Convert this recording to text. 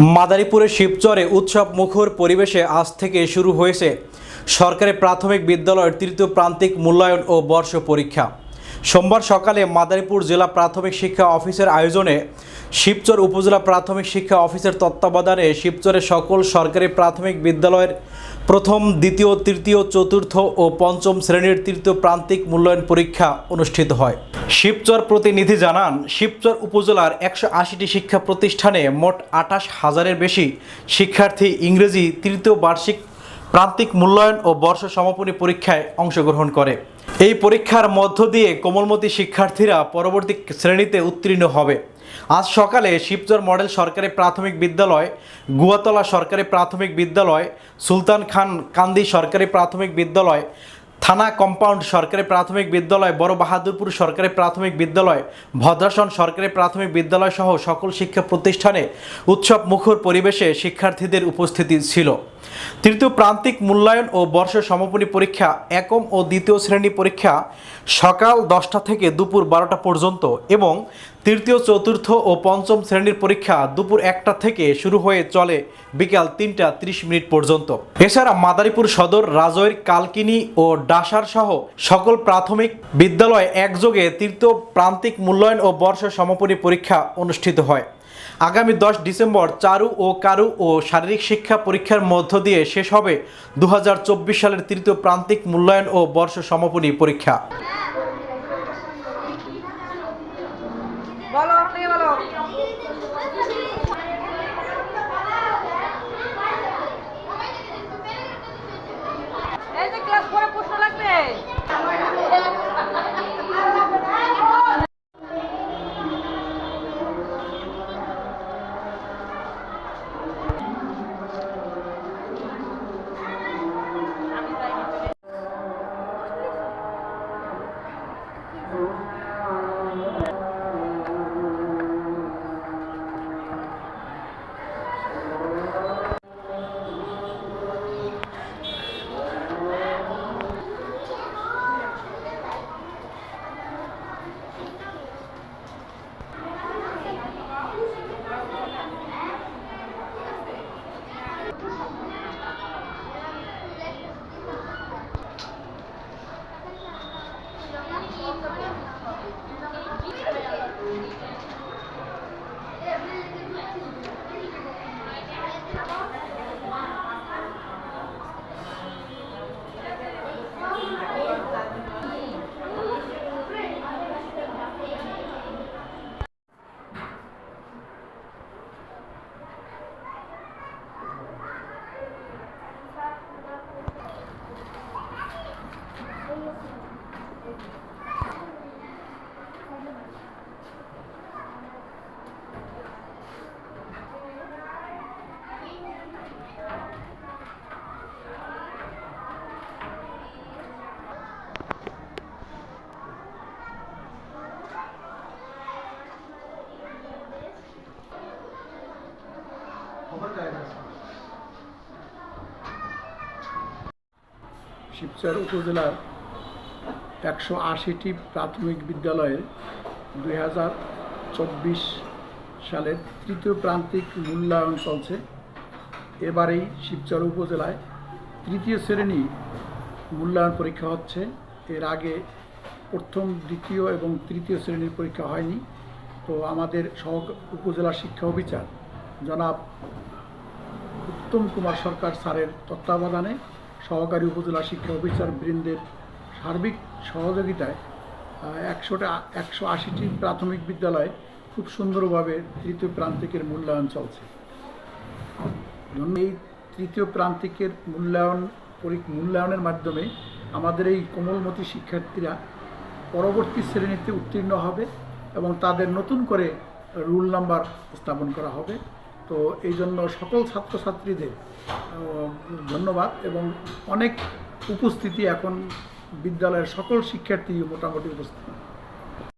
মাদারীপুরের শিবচরে উৎসব মুখর পরিবেশে আজ থেকে শুরু হয়েছে সরকারি প্রাথমিক বিদ্যালয়ের তৃতীয় প্রান্তিক মূল্যায়ন ও বর্ষ পরীক্ষা। সোমবার সকালে মাদারীপুর জেলা প্রাথমিক শিক্ষা অফিসের আয়োজনে শিবচর উপজেলা প্রাথমিক শিক্ষা অফিসের তত্ত্বাবধানে শিবচরের সকল সরকারি প্রাথমিক বিদ্যালয়ের প্রথম, দ্বিতীয়, তৃতীয়, চতুর্থ ও পঞ্চম শ্রেণির তৃতীয় প্রান্তিক মূল্যায়ন পরীক্ষা অনুষ্ঠিত হয়। শিবচর প্রতিনিধি জানান, শিবচর উপজেলার একশো আশিটি শিক্ষা প্রতিষ্ঠানে মোট আঠাশ হাজারের বেশি শিক্ষার্থী ইংরেজি তৃতীয় বার্ষিক প্রান্তিক মূল্যায়ন ও বর্ষ সমাপনী পরীক্ষায় অংশগ্রহণ করে। এই পরীক্ষার মধ্য দিয়ে কোমলমতি শিক্ষার্থীরা পরবর্তী শ্রেণীতে উত্তীর্ণ হবে। আজ সকালে শিবচর মডেল সরকারি প্রাথমিক বিদ্যালয়, গুয়াতলা সরকারি প্রাথমিক বিদ্যালয়, সুলতান খান কান্দি সরকারি প্রাথমিক বিদ্যালয়, থানা কম্পাউন্ড সরকারি প্রাথমিক বিদ্যালয়, বড় বাহাদুরপুর সরকারি প্রাথমিক বিদ্যালয়, ভদ্রাসন সরকারি প্রাথমিক বিদ্যালয় সহ সকল শিক্ষা প্রতিষ্ঠানে উৎসব মুখর পরিবেশে শিক্ষার্থীদের উপস্থিতি ছিল। তৃতীয় প্রান্তিক মূল্যায়ন ও বর্ষ সমাপনী পরীক্ষা একম ও দ্বিতীয় শ্রেণি পরীক্ষা সকাল দশটা থেকে দুপুর বারোটা পর্যন্ত এবং তৃতীয়, চতুর্থ ও পঞ্চম শ্রেণির পরীক্ষা দুপুর একটা থেকে শুরু হয়ে চলে বিকাল তিনটা ত্রিশ মিনিট পর্যন্ত। এছাড়া মাদারীপুর সদর, রাজৈর, কালকিনি ও ডাসার সহ সকল প্রাথমিক বিদ্যালয়ে একযোগে তৃতীয় প্রান্তিক মূল্যায়ন ও বর্ষ সমাপনী পরীক্ষা অনুষ্ঠিত হয়। আগামী দশ ডিসেম্বর চারু ও কারু ও শারীরিক শিক্ষা পরীক্ষার মধ্য দিয়ে শেষ হবে দু হাজার চব্বিশ সালের তৃতীয় প্রান্তিক মূল্যায়ন ও বর্ষ সমাপনী পরীক্ষা। শিবচর উপজেলার একশো আশিটি প্রাথমিক বিদ্যালয়ের দুই হাজার চব্বিশ সালের তৃতীয় প্রান্তিক মূল্যায়ন চলছে। এবারেই শিবচর উপজেলায় তৃতীয় শ্রেণি মূল্যায়ন পরীক্ষা হচ্ছে। এর আগে প্রথম, দ্বিতীয় এবং তৃতীয় শ্রেণির পরীক্ষা হয়নি। তো আমাদের সহ, উপজেলা শিক্ষা অফিসার জনাব উত্তম কুমার সরকার স্যারের তত্ত্বাবধানে সহকারী উপজেলা শিক্ষা অফিসার বৃন্দের সার্বিক সহযোগিতায় একশোটা, একশো আশিটি প্রাথমিক বিদ্যালয়ে খুব সুন্দরভাবে তৃতীয় প্রান্তিকের মূল্যায়ন চলছে। এই তৃতীয় প্রান্তিকের মূল্যায়ন মূল্যায়নের মাধ্যমে আমাদের এই কোমলমতি শিক্ষার্থীরা পরবর্তী শ্রেণীতে উত্তীর্ণ হবে এবং তাদের নতুন করে রুল নাম্বার স্থাপন করা হবে। তো এই জন্য সকল ছাত্রছাত্রীদের ধন্যবাদ এবং অনেক উপস্থিতি এখন বিদ্যালয়ের সকল শিক্ষার্থী মোটামুটি উপস্থিত।